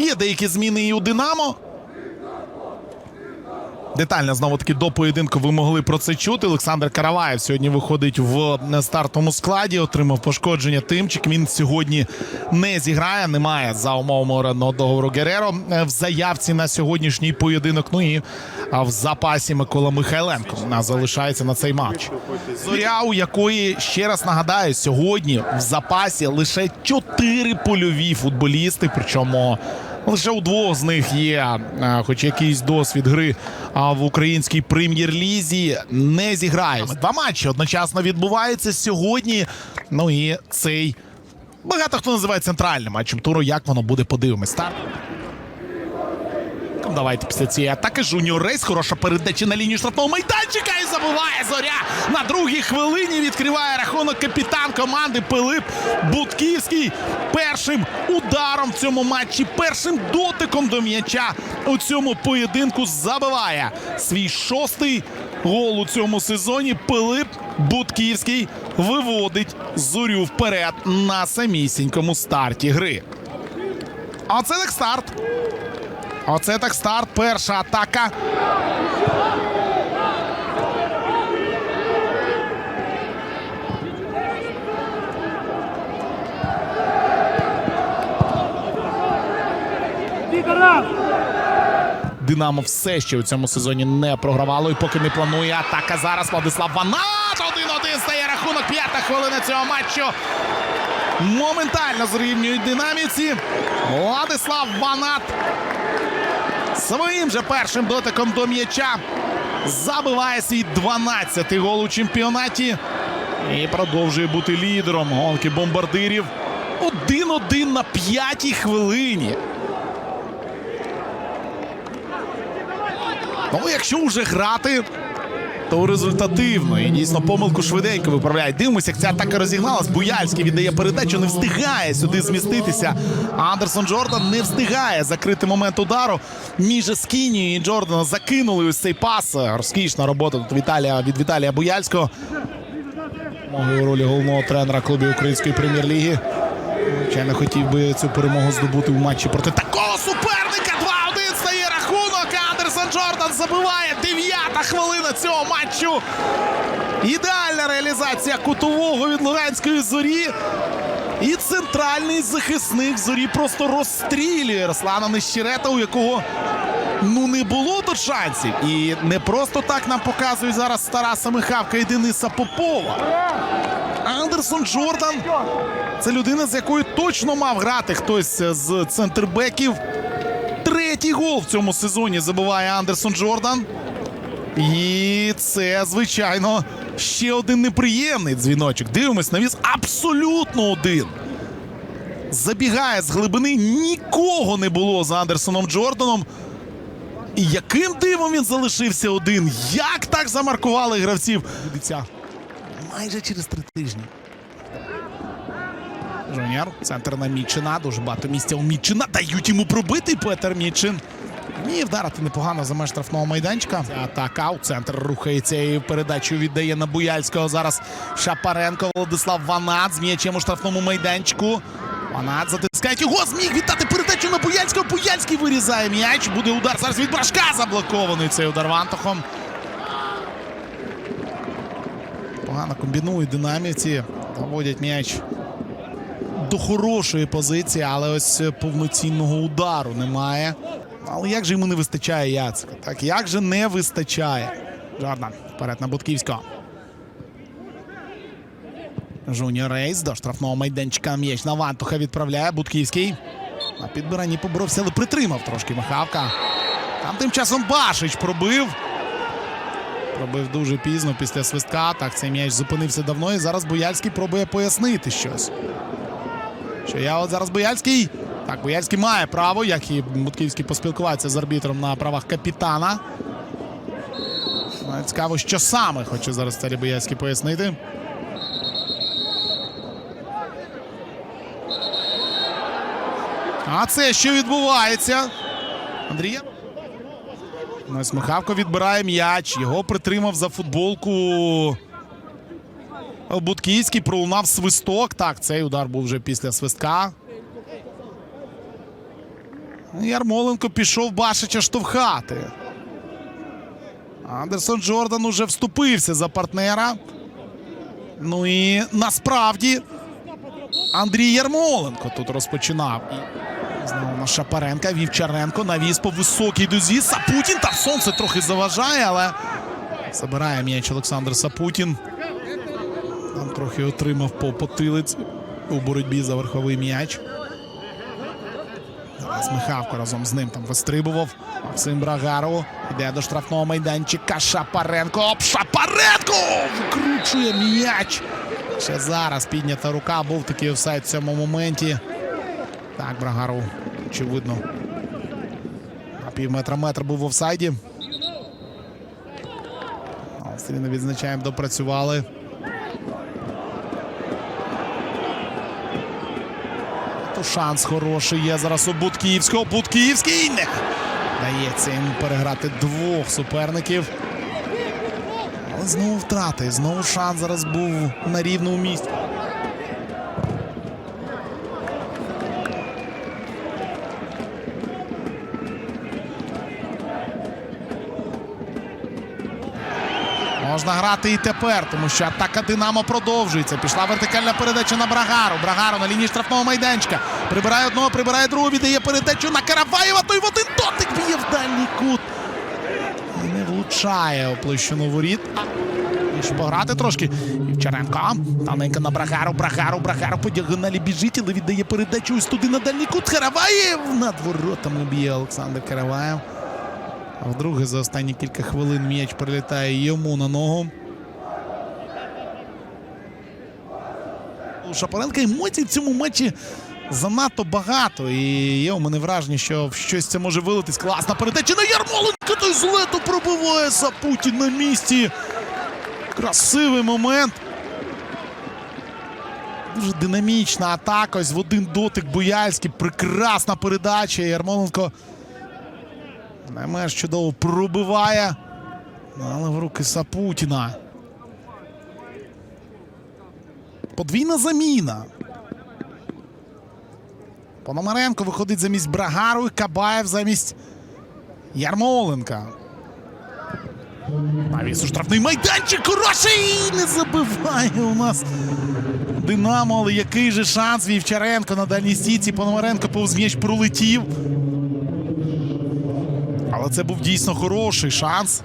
Є деякі зміни і у Динамо. Детально знову таки до поєдинку ви могли про це чути. Олександр Караваєв сьогодні виходить в стартовому складі, отримав пошкодження тимчик. Він сьогодні не зіграє, немає за умовами орендного договору Гереро е, в заявці на сьогоднішній поєдинок. Ну і в запасі Микола Михайленко а, залишається на цей матч. Зоря, у якої ще раз нагадаю, сьогодні в запасі лише чотири польові футболісти, причому. Лише у двох з них є, е, хоч якийсь досвід гри в українській прем'єр-лізі. Не зіграють. Два матчі одночасно відбуваються сьогодні. Ну і цей багато хто називає центральним матчем туру. Як воно буде, подивимось. Старт. Давайте після цієї атаки Жуніор Рейс. Хороша передача на лінію штрафного майданчика і забуває зоря. На другій хвилині відкриває рахунок капітан команди Пилип Будківський. Першим ударом в цьому матчі, першим дотиком до м'яча у цьому поєдинку забиває свій шостий гол у цьому сезоні. Пилип Будківський виводить зорю вперед на самісінькому старті гри. А це так старт. Оце так старт. Перша атака. Динамо все ще у цьому сезоні не програвало і поки не планує атака. Зараз Владислав Ванат. 1-1 стає рахунок. П'ята хвилина цього матчу. Моментально зрівнюють динаміці. Владислав Ванат своїм же першим дотиком до м'яча забиває свій 12-й гол у чемпіонаті і продовжує бути лідером гонки бомбардирів. 1-1 на п'ятій хвилині. Ну, якщо вже грати, то результативно. І дійсно помилку швиденько виправляє. Дивимося, як ця атака розігналась. Буяльський віддає передачу, не встигає сюди зміститися. Андерсон Джордан не встигає закрити момент удару. Між Скіні і Джордана закинули ось цей пас. Розкішна робота тут Віталія від Віталія Буяльського. У ролі головного тренера клубів української прем'єр-ліги. Звичайно, хотів би цю перемогу здобути в матчі проти такого суперника. 2-1 стає рахунок. Андерсон Джордан забиває. Дев'ята хвилина цього матчу. Ідеальна реалізація кутового від Луганської зорі. І центральний захисник зорі просто розстрілює Руслана Нещерета, у якого ну не було тут шансів. І не просто так нам показують зараз Тараса Михавка і Дениса Попова. Андерсон Джордан це людина, з якою точно мав грати хтось з центрбеків. Третій гол в цьому сезоні забиває Андерсон Джордан. І це, звичайно, ще один неприємний дзвіночок. Дивимось, навіс абсолютно один. Забігає з глибини. Нікого не було за Андерсоном Джорданом. І яким дивом він залишився один? Як так замаркували гравців? Майже через три тижні. Жуніор, центр на Мічина. Дуже багато місця у Мічина. Дають йому пробити Петер Мічин. Вміє вдарити непогано за меж штрафного майданчика. Ця Атака у центр рухається і передачу віддає на Буяльського. Зараз Шапаренко, Владислав Ванат з м'ячем у штрафному майданчику. Ванат затискає його. Зміг віддати передачу на Буяльського. Буяльський вирізає м'яч. Буде удар зараз від Брашка заблокований цей удар Вантохом. Погано комбінують динамівці. Доводять м'яч до хорошої позиції, але ось повноцінного удару немає. Але як же йому не вистачає Яцика? Так, як же не вистачає? Жордан вперед на Будківського. Жуніор Рейс до штрафного майданчика м'яч на Вантуха відправляє Будківський. На підбиранні поборовся, але притримав трошки Михавка. Там тим часом Башич пробив. Пробив дуже пізно після свистка. Так, цей м'яч зупинився давно. І зараз Бояльський пробує пояснити щось. Що я от зараз Бояльський. Так, Бояльський має право, як і Бутківський поспілкуватися з арбітром на правах капітана. Цікаво, що саме хоче зараз Тарі Бояльський пояснити. А це що відбувається? Андрія? Ось Михавко відбирає м'яч. Його притримав за футболку. Будківський пролунав свисток. Так, цей удар був вже після свистка. Ярмоленко пішов Башича штовхати. Андерсон Джордан уже вступився за партнера. Ну і насправді Андрій Ярмоленко тут розпочинав. Знову на Шапаренка, Вівчаренко навіс по високій дузі. Сапутін там сонце трохи заважає, але забирає м'яч Олександр Сапутін. Там трохи отримав по потилиці у боротьбі за верховий м'яч. Зараз Михавко разом з ним там вистрибував. Максим Брагаров йде до штрафного майданчика. Шапаренко. Оп, Шапаренко! Викручує м'яч. Ще зараз піднята рука. Був такий офсайд в цьому моменті. Так, Брагаров, очевидно. На пів метра метр був в офсайді. Австріни відзначаємо, допрацювали. Шанс хороший є зараз у Будкіївського. Будкіївський не дається йому переграти двох суперників. Але знову втрати. Знову шанс зараз був на рівному місці. Можна грати і тепер, тому що атака Динамо продовжується. Пішла вертикальна передача на Брагару. Брагару на лінії штрафного майданчика. Прибирає одного, прибирає другого, віддає передачу на Караваєва. Той в один дотик б'є в дальній кут. І не влучає у площину воріт. І пограти трошки. Вівчаренко. Таненька на Брагару. Брагару, Брагару по діагоналі біжить, але віддає передачу ось туди на дальній кут. Караваєв над воротами б'є Олександр Караваєв. А вдруге за останні кілька хвилин м'яч прилітає йому на ногу. У Шапаренка емоцій в цьому матчі занадто багато. І є у мене враження, що щось це може вилитись. Класна передача на Ярмоленка. Той з лету пробиває Сапутін на місці. Красивий момент. Дуже динамічна атака. Ось в один дотик Бояльський. Прекрасна передача. Ярмоленко Наймеш чудово пробиває. Але в руки Сапутіна. Подвійна заміна. Пономаренко виходить замість Брагару і Кабаєв замість Ярмоленка. Навіс у штрафний майданчик. Хороший! Не забиває у нас Динамо. Але який же шанс Вівчаренко на дальній стійці. Пономаренко повз м'яч пролетів. Але це був дійсно хороший шанс.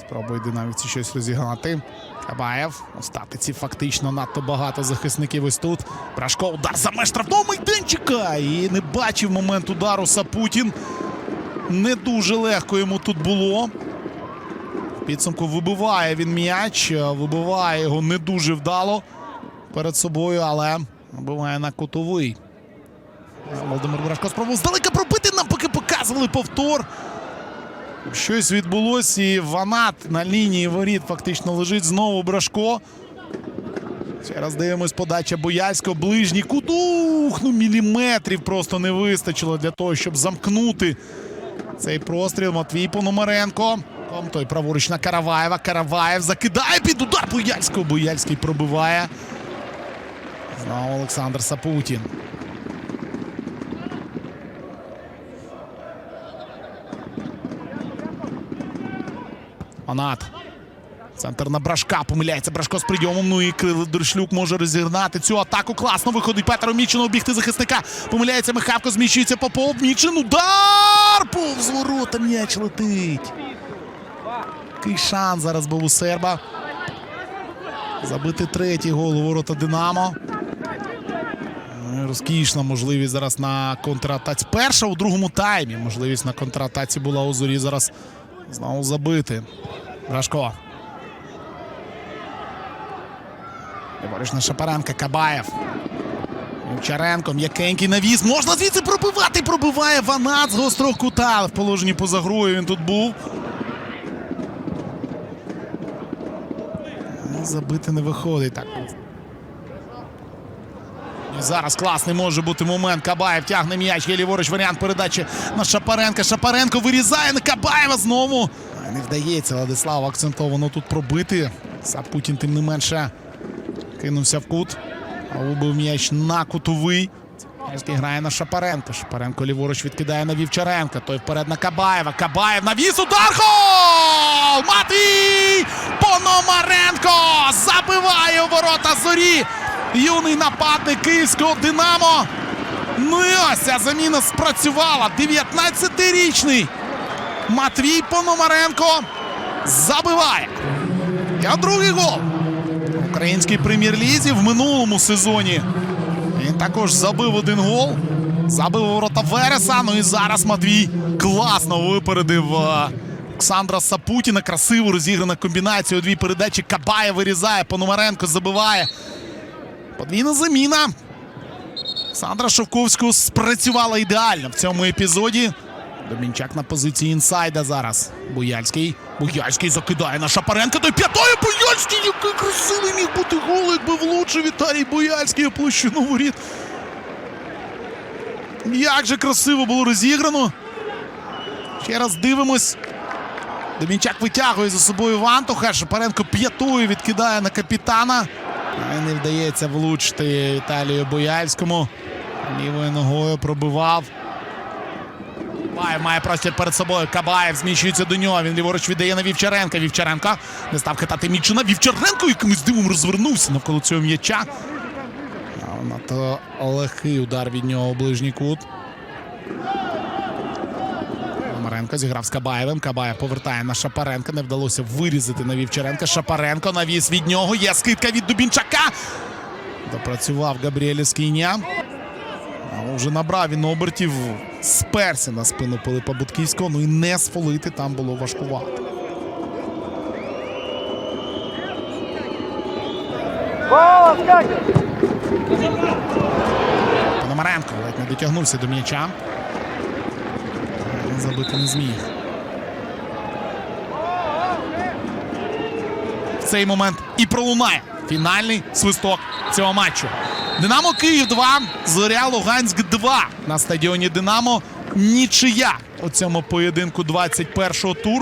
Спробує динаміці щось розігнати. Кабаєв. У фактично надто багато захисників ось тут. Брашко удар за меж штрафного майданчика. І не бачив момент удару Сапутін. Не дуже легко йому тут було. В підсумку вибиває він м'яч. Вибиває його не дуже вдало перед собою, але вибиває на кутовий. Володимир Брашко спробував здалека пробити. Нам поки показували повтор. Щось відбулося, і Ванат на лінії воріт фактично лежить знову Брашко. Ще раз дивимось подача Бояльського. Ближній кут. Ух, ну міліметрів просто не вистачило для того, щоб замкнути цей простріл. Матвій Пономаренко. Там той праворуч на Караваєва. Караваєв закидає під удар Бояльського. Бояльський пробиває. Знову Олександр Сапутін. Анат. Центр на Брашка. Помиляється Брашко з прийомом. Ну і Дершлюк може розігнати цю атаку. Класно виходить Петро Мічину обігти захисника. Помиляється Михавко, зміщується Попов. Мічин. Удар! Повз ворота м'яч летить. Який шанс зараз був у Серба. Забити третій гол у ворота Динамо. Розкішна можливість зараз на контратаці. Перша у другому таймі. Можливість на контратаці була у зорі зараз знову забити. Брашко. Ліворуч Шапаренка. Кабаєв. Вівчаренко, м'якенький навіс. Можна звідси пробивати. Пробиває Ванат з гострого кута. В положенні поза грою він тут був. Забити не виходить так. І зараз класний може бути момент. Кабаєв тягне м'яч. Є ліворуч варіант передачі на Шапаренка. Шапаренко вирізає на Кабаєва знову. Не вдається Владиславу акцентовано тут пробити. Сапутін, тим не менше, кинувся в кут. Убив м'яч на кутовий. Грає на Шапаренко. Шапаренко ліворуч відкидає на Вівчаренка. Той вперед на Кабаєва. Кабаєв навіс удар. Гол! Матвій Пономаренко забиває у ворота зорі. Юний нападник київського Динамо. Ну і ось ця заміна спрацювала. 19-річний Матвій Пономаренко забиває. А другий гол. В Українській прем'єр-лізі в минулому сезоні. Він також забив один гол. Забив ворота Вереса. Ну і зараз Матвій класно випередив е, Олександра Сапутіна. Красиво розіграна комбінація. У дві передачі Кабає вирізає. Пономаренко забиває. Подвійна заміна. Сандра Шовковського спрацювала ідеально в цьому епізоді. Домінчак на позиції інсайда зараз. Буяльський. Буяльський закидає на Шапаренка. Той п'ятою Буяльський, який красивий міг бути гол, якби влучив Віталій Буяльський площину воріт. Як же красиво було розіграно. Ще раз дивимось. Домінчак витягує за собою Вантуха. Шапаренко п'ятою відкидає на капітана. Але не вдається влучити Віталію Бояльському. Лівою ногою пробивав. Кабаєв має простір перед собою. Кабаєв зміщується до нього. Він ліворуч віддає на Вівчаренка. Вівчаренко не став хитати Мічина. Вівчаренко якимось дивом розвернувся навколо цього м'яча. А Надто легкий удар від нього у ближній кут. Маренко зіграв з Кабаєвим. Кабаєв повертає на Шапаренка. Не вдалося вирізати на Вівчаренка. Шапаренко навіс від нього. Є скидка від Дубінчака. Допрацював Габріель Скійня. А вже набрав він обертів. Сперся на спину Пилипа Будківського. Ну і не сфолити там було важкувато. Пономаренко ледь не дотягнувся до м'яча. Забити не зміг. В цей момент і пролунає фінальний свисток цього матчу. Динамо Київ 2, Зоря Луганськ 2 на стадіоні Динамо. Нічия у цьому поєдинку 21-го туру.